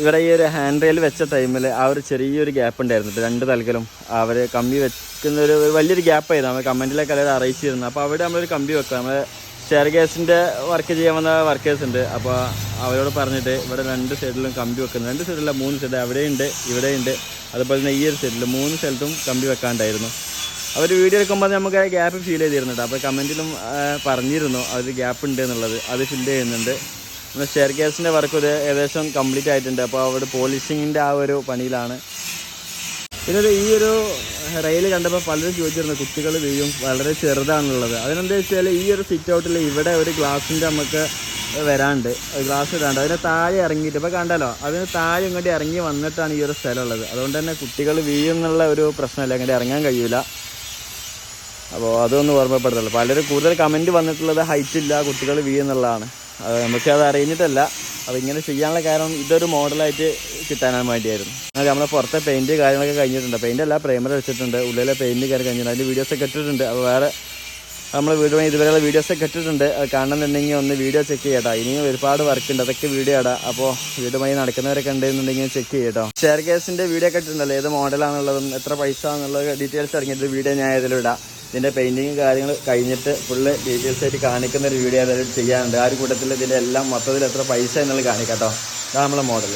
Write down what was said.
ഇവിടെ ഈ ഒരു ഹാൻഡ് റെയിൽ വെച്ച ടൈമിൽ ആ ഒരു ചെറിയൊരു ഗ്യാപ്പ് ഉണ്ടായിരുന്നു രണ്ട് തലക്കലും. അവർ കമ്പി വെക്കുന്ന ഒരു വലിയൊരു ഗ്യാപ്പായിരുന്നു നമ്മൾ കമന്റിലൊക്കെ എല്ലാവരും അറിയിച്ചിരുന്നു അപ്പോൾ അവിടെ നമ്മളൊരു കമ്പി വെക്കുക നമ്മൾ ഷെയർ ഗ്യാസിന്റെ വർക്ക് ചെയ്യാൻ വന്ന വർക്കേഴ്സ് ഉണ്ട്. അപ്പോൾ അവരോട് പറഞ്ഞിട്ട് ഇവിടെ രണ്ട് സൈഡിലും കമ്പി വെക്കുന്നു. രണ്ട് സൈഡിലല്ല മൂന്ന് സൈഡ് അവിടെയുണ്ട് ഇവിടെയുണ്ട് അതുപോലെ തന്നെ ഈ ഒരു സൈഡിൽ മൂന്ന് സ്ഥലത്തും കമ്പി വെക്കാണ്ടായിരുന്നു. അവർ വീഡിയോ എടുക്കുമ്പോൾ നമുക്ക് ആ ഗ്യാപ്പ് ഫീൽ ചെയ്തിരുന്നുണ്ട് അപ്പോൾ കമന്റിലും പറഞ്ഞിരുന്നു. അവർ ഗ്യാപ്പ് ഉണ്ട് എന്നുള്ളത്. അത് ഫില്ല് ചെയ്യുന്നുണ്ട്. നമ്മുടെ ഷെയർ കേസിന്റെ വർക്ക് ഇത് ഏകദേശം കംപ്ലീറ്റ് ആയിട്ടുണ്ട്. അപ്പോൾ അവിടെ പോളിഷിങ്ങിന്റെ ആ ഒരു പണിയിലാണ്. പിന്നെ ഈ ഒരു റെയിൽ കണ്ടപ്പോൾ പലരും ചോദിച്ചിരുന്നു കുട്ടികൾ വീഴും വളരെ ചെറുതാണുള്ളത് അതിനെന്താ വെച്ചാൽ ഈ ഒരു സിറ്റ് ഔട്ടിൽ ഇവിടെ ഒരു ഗ്ലാസിന്റെ നമുക്ക് വരാണ്ട്. ഗ്ലാസ് ഇടാണ്ട്. അതിന് താഴെ ഇറങ്ങിയിട്ട് ഇപ്പോൾ കണ്ടല്ലോ അതിന് താഴെ ഇങ്ങോട്ട് ഇറങ്ങി വന്നിട്ടാണ് ഈ ഒരു സ്ഥലമുള്ളത്. അതുകൊണ്ട് തന്നെ കുട്ടികൾ വീഴുന്നുള്ള ഒരു പ്രശ്നമല്ല. ഇങ്ങോട്ട് ഇറങ്ങാൻ കഴിയില്ല അപ്പോൾ അതൊന്നും ഓർമ്മപ്പെടുത്തുള്ളൂ. പലരും കൂടുതൽ കമന്റ് വന്നിട്ടുള്ളത് ഹൈറ്റ് ഇല്ല കുട്ടികൾ വീഴുന്നുള്ളതാണ് അത് നമുക്ക് അത് അറിഞ്ഞിട്ടല്ല അപ്പോൾ ഇങ്ങനെ ചെയ്യാനുള്ള കാരണം ഇതൊരു മോഡലായിട്ട് കിട്ടാനാണ് വേണ്ടിയായിരുന്നു. അത് നമ്മളെ പുറത്തെ പെയിന്റ് കാര്യങ്ങളൊക്കെ കഴിഞ്ഞിട്ടുണ്ട്. പെയിന്റ് അല്ല പ്രൈമർ വെച്ചിട്ടുണ്ട്. ഉള്ളിലെ പെയിന്റ് കാര്യം കഴിഞ്ഞിട്ടുണ്ട്. അതിന്റെ വീഡിയോസൊക്കെ ഇട്ടിട്ടുണ്ട്. അപ്പോൾ വേറെ നമ്മൾ വീഡിയോ ഇതുവരെയുള്ള വീഡിയോസൊക്കെ ഇട്ടിട്ടുണ്ട്. കാണണമെന്നുണ്ടെങ്കിൽ ഒന്ന് വീഡിയോ ചെക്ക് ചെയ്യട്ടോ ഇനിയും ഒരുപാട് വർക്ക് ഉണ്ട്. അതൊക്കെ വീഡിയോ ഇടാം. അപ്പോൾ വീടുമായി നടക്കുന്നവരൊക്കെ ഉണ്ടെന്നുണ്ടെങ്കിൽ ചെക്ക് ചെയ്യട്ടോ ഷെയർ കേസിന്റെ വീഡിയോ ഒക്കെ ഇട്ടിട്ടുണ്ടല്ലോ. ഏത് മോഡലാണുള്ളതും എത്ര പൈസ എന്നുള്ളത് ഡീറ്റെയിൽസ് ഇറങ്ങിയിട്ട് വീഡിയോ ഞാൻ ഇതിലിടാം. ഇതിന്റെ പെയിന്റിങ് കാര്യങ്ങൾ കഴിഞ്ഞിട്ട് ഫുള്ള് ഡീറ്റെയിൽസ് ആയിട്ട് കാണിക്കുന്ന ഒരു വീഡിയോ അതിൽ ചെയ്യാനുണ്ട്. ആ ഒരു കൂട്ടത്തിൽ ഇതിന്റെ എല്ലാം മൊത്തത്തിൽ എത്ര പൈസ എന്നുള്ളത് കാണിക്കാം കേട്ടോ അതാണ് നമ്മളെ മോഡൽ